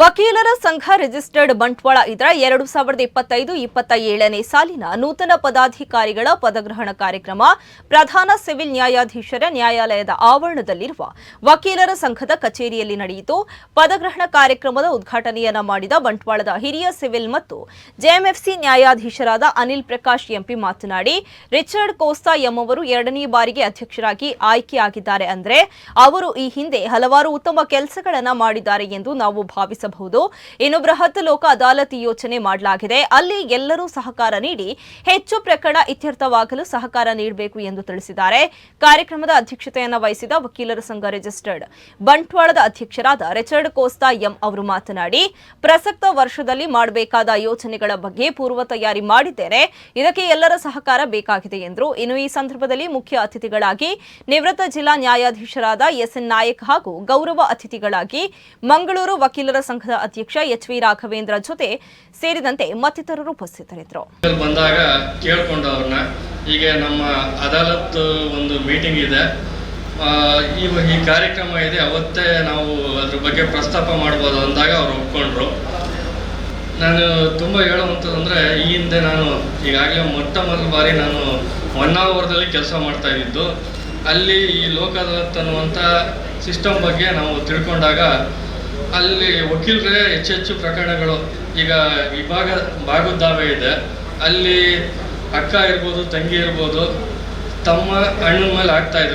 ವಕೀಲರ ಸಂಘ ರಿಜಿಸ್ಟರ್ಡ್ ಬಂಟ್ವಾಳ ಇದರ ಎರಡು ಸಾವಿರದ ಇಪ್ಪತ್ತೈದು ಇಪ್ಪತ್ತ ಏಳನೇ ಸಾಲಿನ ನೂತನ ಪದಾಧಿಕಾರಿಗಳ ಪದಗ್ರಹಣ ಕಾರ್ಯಕ್ರಮ ಪ್ರಧಾನ ಸಿವಿಲ್ ನ್ಯಾಯಾಧೀಶರ ನ್ಯಾಯಾಲಯದ ಆವರಣದಲ್ಲಿರುವ ವಕೀಲರ ಸಂಘದ ಕಚೇರಿಯಲ್ಲಿ ನಡೆಯಿತು. ಪದಗ್ರಹಣ ಕಾರ್ಯಕ್ರಮದ ಉದ್ಘಾಟನೆಯನ್ನು ಮಾಡಿದ ಬಂಟ್ವಾಳದ ಹಿರಿಯ ಸಿವಿಲ್ ಮತ್ತು ಜೆಎಂಎಫ್ಸಿ ನ್ಯಾಯಾಧೀಶರಾದ ಅನಿಲ್ ಪ್ರಕಾಶ್ ಎಂಪಿ ಮಾತನಾಡಿ, ರಿಚರ್ಡ್ ಕೋಸ್ತಾ ಎಂಬವರು ಎರಡನೇ ಬಾರಿಗೆ ಅಧ್ಯಕ್ಷರಾಗಿ ಆಯ್ಕೆಯಾಗಿದ್ದಾರೆ. ಅಂದ್ರೆ ಅವರು ಈ ಹಿಂದೆ ಹಲವಾರು ಉತ್ತಮ ಕೆಲಸಗಳನ್ನು ಮಾಡಿದ್ದಾರೆ ಎಂದು ನಾವು ಭಾವಿಸಬಹುದು. ಇನ್ನು ಬೃಹತ್ ಲೋಕ ಅದಾಲತ್ ಯೋಚನೆ ಮಾಡಲಾಗಿದೆ. ಅಲ್ಲಿ ಎಲ್ಲರೂ ಸಹಕಾರ ನೀಡಿ ಹೆಚ್ಚು ಪ್ರಕರಣ ಇತ್ಯರ್ಥವಾಗಲು ಸಹಕಾರ ನೀಡಬೇಕು ಎಂದು ತಿಳಿಸಿದ್ದಾರೆ. ಕಾರ್ಯಕ್ರಮದ ಅಧ್ಯಕ್ಷತೆಯನ್ನು ವಹಿಸಿದ ವಕೀಲರ ಸಂಘ ರಿಜಿಸ್ಟರ್ಡ್ ಬಂಟ್ವಾಳದ ಅಧ್ಯಕ್ಷರಾದ ರಿಚರ್ಡ್ ಕೋಸ್ತಾ ಎಂ ಅವರು ಮಾತನಾಡಿ, ಪ್ರಸಕ್ತ ವರ್ಷದಲ್ಲಿ ಮಾಡಬೇಕಾದ ಯೋಜನೆಗಳ ಬಗ್ಗೆ ಪೂರ್ವ ತಯಾರಿ ಮಾಡಿದ್ದೇನೆ. ಇದಕ್ಕೆ ಎಲ್ಲರ ಸಹಕಾರ ಬೇಕಾಗಿದೆ ಎಂದರು. ಇನ್ನು ಈ ಸಂದರ್ಭದಲ್ಲಿ ಮುಖ್ಯ ಅತಿಥಿಗಳಾಗಿ ನಿವೃತ್ತ ಜಿಲ್ಲಾ ನ್ಯಾಯಾಧೀಶರಾದ ಎಸ್ಎನ್ ನಾಯಕ್ ಹಾಗೂ ಗೌರವ ಅತಿಥಿಗಳಾಗಿ ಮಂಗಳೂರು ವಕೀಲರ ಸಂಘದ ಅಧ್ಯಕ್ಷ ಎಚ್ ವಿ ರಾಘವೇಂದ್ರ ಜೊತೆ ಸೇರಿದಂತೆ ಮತ್ತಿತರರು ಉಪಸ್ಥಿತರಿದ್ದರು. ಬಂದಾಗ ಕೇಳಿಕೊಂಡು ಅವ್ರನ್ನ ಈಗ ನಮ್ಮ ಅದಾಲತ್ ಒಂದು ಮೀಟಿಂಗ್ ಇದೆ. ಈ ಕಾರ್ಯಕ್ರಮ ಇದೆ, ಅವತ್ತೇ ನಾವು ಅದ್ರ ಬಗ್ಗೆ ಪ್ರಸ್ತಾಪ ಮಾಡ್ಬೋದು ಅಂದಾಗ ಅವ್ರು ಒಪ್ಕೊಂಡ್ರು. ನಾನು ತುಂಬ ಹೇಳುವಂಥದ್ದಂದರೆ ಈ ಹಿಂದೆ ನಾನು ಈಗಾಗಲೇ ಮೊಟ್ಟ ಮೊದಲ ಬಾರಿ ನಾನು ಹೊನ್ನಾವರದಲ್ಲಿ ಕೆಲಸ ಮಾಡ್ತಾ ಇದ್ದು ಅಲ್ಲಿ ಈ ಲೋಕ ಅನ್ನುವಂಥ ಸಿಸ್ಟಮ್ ಬಗ್ಗೆ ನಾವು ತಿಳ್ಕೊಂಡಾಗ ಅಲ್ಲಿ ವಕೀಲರೇ ಹೆಚ್ಚು ಹೆಚ್ಚು ಪ್ರಕರಣಗಳು ಈಗ ವಿಭಾಗ ಭಾಗದಾವೆ ಇದೆ. ಅಲ್ಲಿ ಅಕ್ಕ ಇರ್ಬೋದು, ತಂಗಿ ಇರ್ಬೋದು, ತಮ್ಮ ಅಣ್ಣನ ಮೇಲೆ ಆಗ್ತಾ ಇದ್ರು.